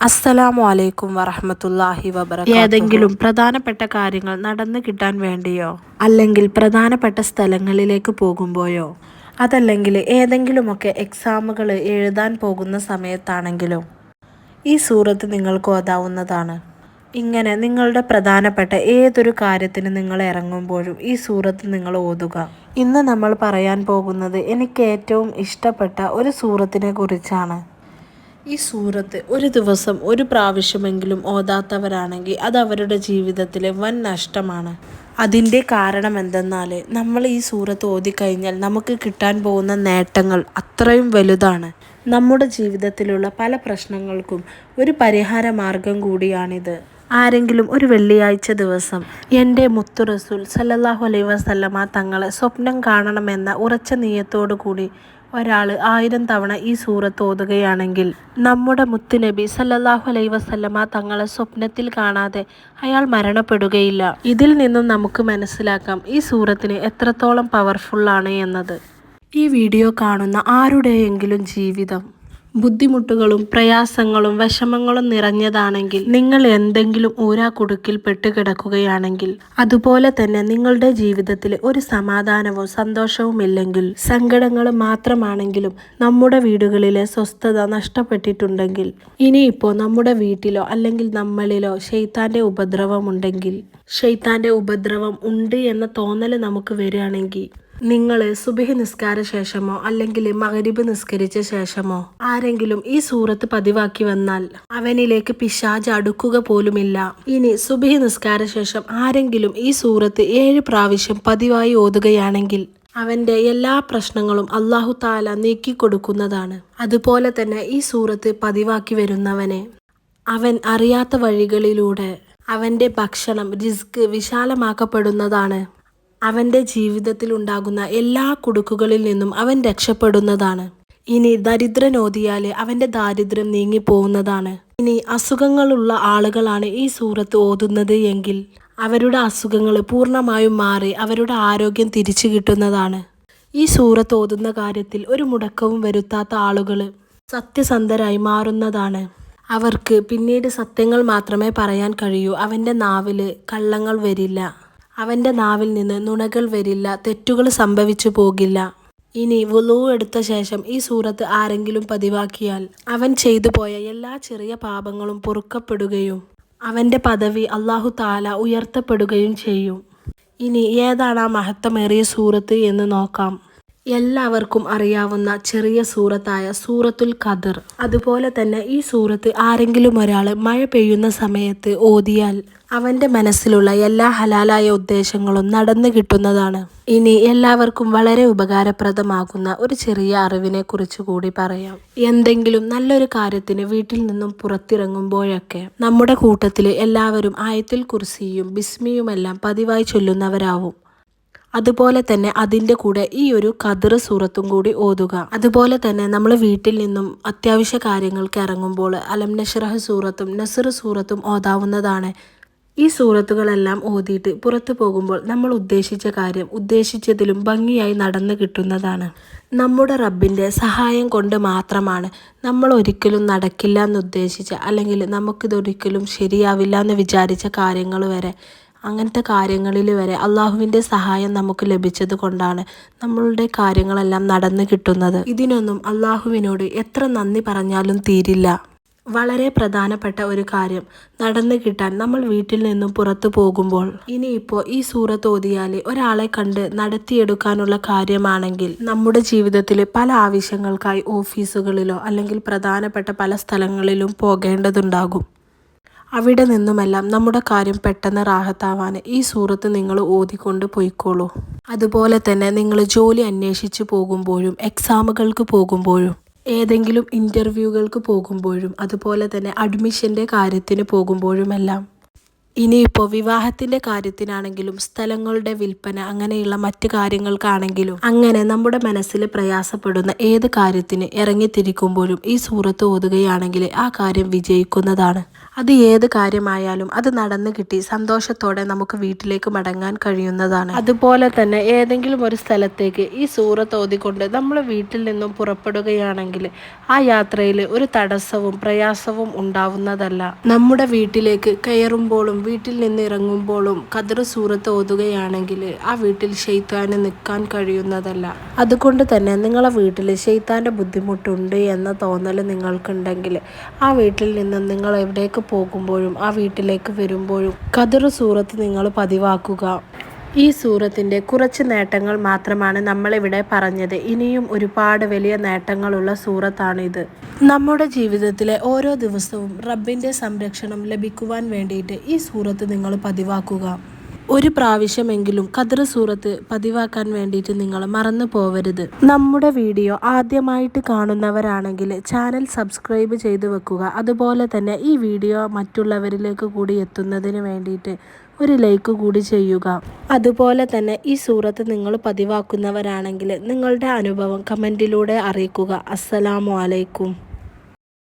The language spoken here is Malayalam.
അസ്സലാമു അലൈക്കും വറഹമത്തല്ലാഹി വബറകാതുഹു. ഏതെങ്കിലും പ്രധാനപ്പെട്ട കാര്യങ്ങൾ നടന്നു കിട്ടാൻ വേണ്ടിയോ? അല്ലെങ്കിൽ പ്രധാനപ്പെട്ട സ്ഥലങ്ങളിലേക്ക് പോകുമ്പോഴോ അതല്ലെങ്കിൽ ഏതെങ്കിലുമൊക്കെ എക്സാമുകൾ എഴുതാൻ പോകുന്ന സമയത്താണെങ്കിലും? ഈ സൂറത്ത് നിങ്ങൾക്ക് ഓതാവുന്നതാണ്. ഇങ്ങനെ നിങ്ങളുടെ പ്രധാനപ്പെട്ട ഏതൊരു കാര്യത്തിന് നിങ്ങൾ ഇറങ്ങുമ്പോഴും ഈ സൂറത്ത് നിങ്ങൾ ഓതുക. ഇന്ന് നമ്മൾ പറയാൻ പോകുന്നത് എനിക്ക് ഏറ്റവും ഇഷ്ടപ്പെട്ട ഒരു സൂറത്തിനെ കുറിച്ചാണ്. ഈ സൂറത്ത് ഒരു ദിവസം ഒരു പ്രാവശ്യമെങ്കിലും ഓതാത്തവരാണെങ്കിൽ അത് അവരുടെ ജീവിതത്തിലെ വൻ നഷ്ടമാണ്. അതിന്റെ കാരണം എന്തെന്നാൽ നമ്മൾ ഈ സൂറത്ത് ഓതിക്കഴിഞ്ഞാൽ നമുക്ക് കിട്ടാൻ പോകുന്ന നേട്ടങ്ങൾ അത്രയും വലുതാണ്. നമ്മുടെ ജീവിതത്തിലുള്ള പല പ്രശ്നങ്ങൾക്കും ഒരു പരിഹാര മാർഗം കൂടിയാണിത്. ആരെങ്കിലും ഒരു വെള്ളിയാഴ്ച ദിവസം എന്റെ മുത്തു റസൂൽ സല്ലല്ലാഹു അലൈഹി വസല്ലമ തങ്ങളെ സ്വപ്നം കാണണമെന്ന ഉറച്ച നീയത്തോടു കൂടി ഒരാൾ ആയിരം തവണ ഈ സൂറത്ത് ഓതുകയാണെങ്കിൽ നമ്മുടെ മുത്തുനബി സല്ലല്ലാഹു അലൈ വസല്ലമ തങ്ങളെ സ്വപ്നത്തിൽ കാണാതെ അയാൾ മരണപ്പെടുകയില്ല. ഇതിൽ നിന്നും നമുക്ക് മനസ്സിലാക്കാം ഈ സൂറത്തിന് എത്രത്തോളം പവർഫുള്ളാണ് എന്നത്. ഈ വീഡിയോ കാണുന്ന ആരുടെയെങ്കിലും ജീവിതം ബുദ്ധിമുട്ടുകളും പ്രയാസങ്ങളും വിഷമങ്ങളും നിറഞ്ഞതാണെങ്കിൽ നിങ്ങൾ എന്തെങ്കിലും ഊരാക്കുടുക്കിൽ പെട്ടുകിടക്കുകയാണെങ്കിൽ അതുപോലെ തന്നെ നിങ്ങളുടെ ജീവിതത്തിൽ ഒരു സമാധാനവും സന്തോഷവും ഇല്ലെങ്കിൽ സങ്കടങ്ങൾ മാത്രമാണെങ്കിലും നമ്മുടെ വീടുകളിലെ സ്വസ്ഥത നഷ്ടപ്പെട്ടിട്ടുണ്ടെങ്കിൽ ഇനിയിപ്പോൾ നമ്മുടെ വീട്ടിലോ അല്ലെങ്കിൽ നമ്മളിലോ ഷെയ്ത്താന്റെ ഉപദ്രവമുണ്ടെങ്കിൽ ഷെയ്ത്താന്റെ ഉപദ്രവം ഉണ്ട് എന്ന തോന്നൽ നമുക്ക് വരികയാണെങ്കിൽ നിങ്ങൾ സുബഹി നിസ്കാര ശേഷമോ അല്ലെങ്കിൽ മകരിബ് നിസ്കരിച്ച ശേഷമോ ആരെങ്കിലും ഈ സൂറത്ത് പതിവാക്കി വന്നാൽ അവനിലേക്ക് പിശാജ് അടുക്കുക പോലുമില്ല. ഇനി സുബഹി നിസ്കാര ശേഷം ആരെങ്കിലും ഈ സൂറത്ത് ഏഴ് പ്രാവശ്യം പതിവായി ഓതുകയാണെങ്കിൽ അവന്റെ എല്ലാ പ്രശ്നങ്ങളും അള്ളാഹു താല നീക്കിക്കൊടുക്കുന്നതാണ് അതുപോലെ തന്നെ ഈ സൂറത്ത് പതിവാക്കി വരുന്നവനെ അവൻ അറിയാത്ത വഴികളിലൂടെ അവന്റെ ഭക്ഷണം റിസ്ക് വിശാലമാക്കപ്പെടുന്നതാണ്. അവന്റെ ജീവിതത്തിൽ ഉണ്ടാകുന്ന എല്ലാ കുടുക്കുകളിൽ നിന്നും അവൻ രക്ഷപ്പെടുന്നതാണ്. ഇനി ദരിദ്രനോദിയാൽ അവന്റെ ദാരിദ്ര്യം നീങ്ങിപ്പോകുന്നതാണ് ഇനി അസുഖങ്ങളുള്ള ആളുകളാണ് ഈ സൂറത്ത് ഓതുന്നത് എങ്കിൽ അവരുടെ അസുഖങ്ങൾ പൂർണമായും മാറി അവരുടെ ആരോഗ്യം തിരിച്ചു കിട്ടുന്നതാണ്. ഈ സൂറത്ത് ഓതുന്ന കാര്യത്തിൽ ഒരു മുടക്കവും വരുത്താത്ത ആളുകൾ സത്യസന്ധരായി മാറുന്നതാണ്. അവർക്ക് പിന്നീട് സത്യങ്ങൾ മാത്രമേ പറയാൻ കഴിയൂ. അവന്റെ നാവിൽ കള്ളങ്ങൾ വരില്ല. അവന്റെ നാവിൽ നിന്ന് നുണകൾ വരില്ല തെറ്റുകൾ സംഭവിച്ചു പോകില്ല. ഇനി വുളു എടുത്ത ശേഷം ഈ സൂറത്ത് ആരെങ്കിലും പതിവാക്കിയാൽ അവൻ ചെയ്തു പോയ എല്ലാ ചെറിയ പാപങ്ങളും പൊറുക്കപ്പെടുകയും അവന്റെ പദവി അള്ളാഹു താല ഉയർത്തപ്പെടുകയും ചെയ്യും. ഇനി ഏതാണ് ആ മഹത്വമേറിയ സൂറത്ത് എന്ന് നോക്കാം. എല്ലാവർക്കും അറിയാവുന്ന ചെറിയ സൂറത്തായ സൂറത്തുൽ ഖദർ. അതുപോലെ തന്നെ ഈ സൂറത്ത് ആരെങ്കിലും ഒരാൾ മഴ പെയ്യുന്ന സമയത്ത് ഓതിയാൽ അവന്റെ മനസ്സിലുള്ള എല്ലാ ഹലാലായ ഉദ്ദേശങ്ങളും നടന്നു കിട്ടുന്നതാണ്. ഇനി എല്ലാവർക്കും വളരെ ഉപകാരപ്രദമാകുന്ന ഒരു ചെറിയ അറിവിനെ കുറിച്ച് കൂടി പറയാം. എന്തെങ്കിലും നല്ലൊരു കാര്യത്തിന് വീട്ടിൽ നിന്നും പുറത്തിറങ്ങുമ്പോഴൊക്കെ നമ്മുടെ കൂട്ടത്തിൽ എല്ലാവരും ആയത്തിൽ കുർസിയും ബിസ്മിയുമെല്ലാം പതിവായി ചൊല്ലുന്നവരാവും. അതുപോലെ തന്നെ അതിന്റെ കൂടെ ഈ ഒരു കതിർ സൂറത്തും കൂടി ഓതുക. അതുപോലെ തന്നെ നമ്മൾ വീട്ടിൽ നിന്നും അത്യാവശ്യ കാര്യങ്ങൾക്ക് ഇറങ്ങുമ്പോൾ അലം നഷറഹ് സൂറത്തും നസർ സൂറത്തും ഓതാവുന്നതാണ്. ഈ സൂറത്തുകളെല്ലാം ഓതിയിട്ട് പുറത്തു പോകുമ്പോൾ നമ്മൾ ഉദ്ദേശിച്ച കാര്യം ഉദ്ദേശിച്ചതിലും ഭംഗിയായി നടന്നു കിട്ടുന്നതാണ്. നമ്മുടെ റബ്ബിന്റെ സഹായം കൊണ്ട് മാത്രമാണ് നമ്മൾ ഒരിക്കലും നടക്കില്ല എന്ന് ഉദ്ദേശിച്ച അല്ലെങ്കിൽ നമുക്കിതൊരിക്കലും ശരിയാവില്ല എന്ന് വിചാരിച്ച കാര്യങ്ങൾ വരെ അങ്ങനത്തെ കാര്യങ്ങളിൽ വരെ അള്ളാഹുവിന്റെ സഹായം നമുക്ക് ലഭിച്ചത് കൊണ്ടാണ് നമ്മളുടെ കാര്യങ്ങളെല്ലാം നടന്നു കിട്ടുന്നത്. ഇതിനൊന്നും അള്ളാഹുവിനോട് എത്ര നന്ദി പറഞ്ഞാലും തീരില്ല. വളരെ പ്രധാനപ്പെട്ട ഒരു കാര്യം നടന്നു കിട്ടാൻ നമ്മൾ വീട്ടിൽ നിന്നും പുറത്തു പോകുമ്പോൾ. ഇനിയിപ്പോൾ ഈ സൂറത്ത് ഓതിയാൽ ഒരാളെ കണ്ട് നടത്തിയെടുക്കാനുള്ള കാര്യമാണെങ്കിൽ നമ്മുടെ ജീവിതത്തിൽ പല ആവശ്യങ്ങൾക്കായി ഓഫീസുകളിലോ അല്ലെങ്കിൽ പ്രധാനപ്പെട്ട പല സ്ഥലങ്ങളിലും പോകേണ്ടതുണ്ടാകും. അവിടെ നിന്നുമെല്ലാം നമ്മുടെ കാര്യം പെട്ടെന്ന് റാഹത്താവാൻ ഈ സൂറത്ത് നിങ്ങൾ ഓതിക്കൊണ്ട് പോയിക്കോളൂ. അതുപോലെ തന്നെ നിങ്ങൾ ജോലി അന്വേഷിച്ച് പോകുമ്പോഴും എക്സാമുകൾക്ക് പോകുമ്പോഴും ഏതെങ്കിലും ഇന്റർവ്യൂകൾക്ക് പോകുമ്പോഴും അതുപോലെ തന്നെ അഡ്മിഷന്റെ കാര്യത്തിന് പോകുമ്പോഴുമെല്ലാം ഇനിയിപ്പോൾ വിവാഹത്തിന്റെ കാര്യത്തിനാണെങ്കിലും സ്ഥലങ്ങളുടെ വിൽപ്പന അങ്ങനെയുള്ള മറ്റ് കാര്യങ്ങൾക്കാണെങ്കിലും അങ്ങനെ നമ്മുടെ മനസ്സിൽ പ്രയാസപ്പെടുന്ന ഏത് കാര്യത്തിന് ഇറങ്ങിത്തിരിക്കുമ്പോഴും ഈ സൂറത്ത് ഓതുകയാണെങ്കിൽ ആ കാര്യം വിജയിക്കുന്നതാണ്. അത് ഏത് കാര്യമായാലും അത് നടന്നു കിട്ടി സന്തോഷത്തോടെ നമുക്ക് വീട്ടിലേക്ക് മടങ്ങാൻ കഴിയുന്നതാണ്. അതുപോലെ തന്നെ ഏതെങ്കിലും ഒരു സ്ഥലത്തേക്ക് ഈ സൂറത്ത് ഓതിക്കൊണ്ട് നമ്മൾ വീട്ടിൽ നിന്നും പുറപ്പെടുകയാണെങ്കിൽ ആ യാത്രയിൽ ഒരു തടസ്സവും പ്രയാസവും ഉണ്ടാവുന്നതല്ല. നമ്മുടെ വീട്ടിലേക്ക് കയറുമ്പോഴും വീട്ടിൽ നിന്ന് ഇറങ്ങുമ്പോഴും കതിർ സൂറത്ത് ഓതുകയാണെങ്കിൽ ആ വീട്ടിൽ ഷെയ്ത്താന് നിൽക്കാൻ കഴിയുന്നതല്ല. അതുകൊണ്ട് തന്നെ നിങ്ങളെ വീട്ടിൽ ഷെയ്ത്താന്റെ ബുദ്ധിമുട്ടുണ്ട് എന്ന തോന്നൽ നിങ്ങൾക്കുണ്ടെങ്കിൽ ആ വീട്ടിൽ നിന്ന് നിങ്ങൾ എവിടേക്ക് പോകുമ്പോഴും ആ വീട്ടിലേക്ക് വരുമ്പോഴും കതിർ സൂറത്ത് നിങ്ങൾ പതിവാക്കുക. ഈ സൂറത്തിന്റെ കുറച്ച് നേട്ടങ്ങൾ മാത്രമാണ് നമ്മളിവിടെ പറഞ്ഞത്. ഇനിയും ഒരുപാട് വലിയ നേട്ടങ്ങളുള്ള സൂറത്താണിത്. നമ്മുടെ ജീവിതത്തിലെ ഓരോ ദിവസവും റബ്ബിന്റെ സംരക്ഷണം ലഭിക്കുവാൻ വേണ്ടിയിട്ട് ഈ സൂറത്ത് നിങ്ങൾ പതിവാക്കുക. ഒരു പ്രാവശ്യമെങ്കിലും കതിർ സൂറത്ത് പതിവാക്കാൻ വേണ്ടിയിട്ട് നിങ്ങൾ മറന്നു പോവരുത്. നമ്മുടെ വീഡിയോ ആദ്യമായിട്ട് കാണുന്നവരാണെങ്കിൽ ചാനൽ സബ്സ്ക്രൈബ് ചെയ്തു വെക്കുക. അതുപോലെ തന്നെ ഈ വീഡിയോ മറ്റുള്ളവരിലേക്ക് കൂടി എത്തുന്നതിന് വേണ്ടിയിട്ട് ഒരു ലൈക്ക് കൂടി ചെയ്യുക. അതുപോലെ തന്നെ ഈ സൂറത്ത് നിങ്ങൾ പതിവാക്കുന്നവരാണെങ്കിൽ നിങ്ങളുടെ അനുഭവം കമന്റിലൂടെ അറിയിക്കുക. അസ്സലാമു അലൈക്കും.